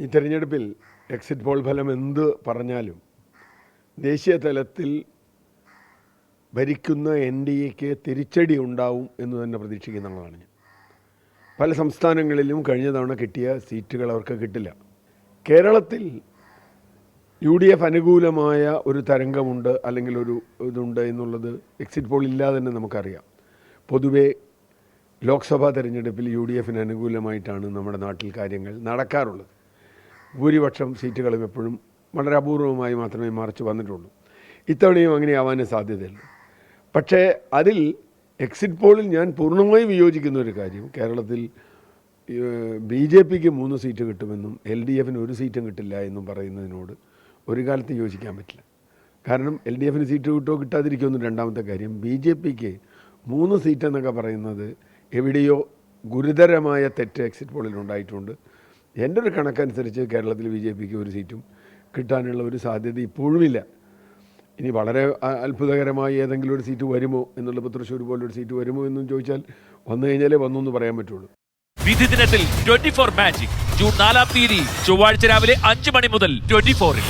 ഈ തെരഞ്ഞെടുപ്പിൽ exit poll ഫലം എന്ത് പറഞ്ഞാലും ദേശീയ തലത്തിൽ ഭരിക്കുന്ന എൻ ഡി എക്ക് തിരിച്ചടി ഉണ്ടാവും എന്ന് തന്നെ പ്രതീക്ഷിക്കുന്നതാണ് ഞാൻ. പല സംസ്ഥാനങ്ങളിലും കഴിഞ്ഞ തവണ കിട്ടിയ സീറ്റുകൾ അവർക്ക് കിട്ടില്ല. കേരളത്തിൽ യു ഡി എഫ് അനുകൂലമായ ഒരു തരംഗമുണ്ട് അല്ലെങ്കിൽ ഒരു ഇതുണ്ട് എന്നുള്ളത് എക്സിറ്റ് പോൾ ഇല്ലാതെ തന്നെ നമുക്കറിയാം. പൊതുവേ ലോക്സഭാ തെരഞ്ഞെടുപ്പിൽ യു ഡി എഫിന് അനുകൂലമായിട്ടാണ് നമ്മുടെ നാട്ടിൽ കാര്യങ്ങൾ നടക്കാറുള്ളത്. ഭൂരിപക്ഷം സീറ്റുകളും എപ്പോഴും വളരെ അപൂർവമായി മാത്രമേ മറിച്ച് വന്നിട്ടുള്ളൂ. ഇത്തവണയും അങ്ങനെ ആവാനേ സാധ്യതയില്ല. പക്ഷേ അതിൽ എക്സിറ്റ് പോളിൽ ഞാൻ പൂർണമായി വിയോജിക്കുന്ന ഒരു കാര്യം കേരളത്തിൽ ബി ജെ പിക്ക് മൂന്ന് സീറ്റ് കിട്ടുമെന്നും എൽ ഡി എഫിന് ഒരു സീറ്റും കിട്ടില്ല എന്നും പറയുന്നതിനോട് ഒരു കാലത്ത് യോജിക്കാൻ പറ്റില്ല. കാരണം എൽ ഡി എഫിന് സീറ്റ് കിട്ടുമോ കിട്ടാതിരിക്കുമെന്ന് രണ്ടാമത്തെ കാര്യം ബി ജെ പിക്ക് മൂന്ന് സീറ്റ് എന്നൊക്കെ പറയുന്നത് എവിടെയോ ഗുരുതരമായ തെറ്റ് എക്സിറ്റ് പോളിൽ ഉണ്ടായിട്ടുണ്ട്. എന്റെ ഒരു കണക്കനുസരിച്ച് കേരളത്തിൽ ബി ജെ പിക്ക് ഒരു സീറ്റും കിട്ടാനുള്ള ഒരു സാധ്യത ഇപ്പോഴുമില്ല. ഇനി വളരെ അത്ഭുതകരമായി ഏതെങ്കിലും ഒരു സീറ്റ് വരുമോ എന്നുള്ള ഇപ്പോൾ തൃശ്ശൂർ പോലൊരു സീറ്റ് വരുമോ എന്നും ചോദിച്ചാൽ വന്നു കഴിഞ്ഞാലേ വന്നു എന്ന് പറയാൻ പറ്റുള്ളൂ. വിധി ദിനത്തിൽ ട്വന്റി ഫോർ മാജിക് ജൂൺ നാലാം തീയതി ചൊവ്വാഴ്ച രാവിലെ അഞ്ച് മണി മുതൽ ട്വന്റി ഫോറിൽ.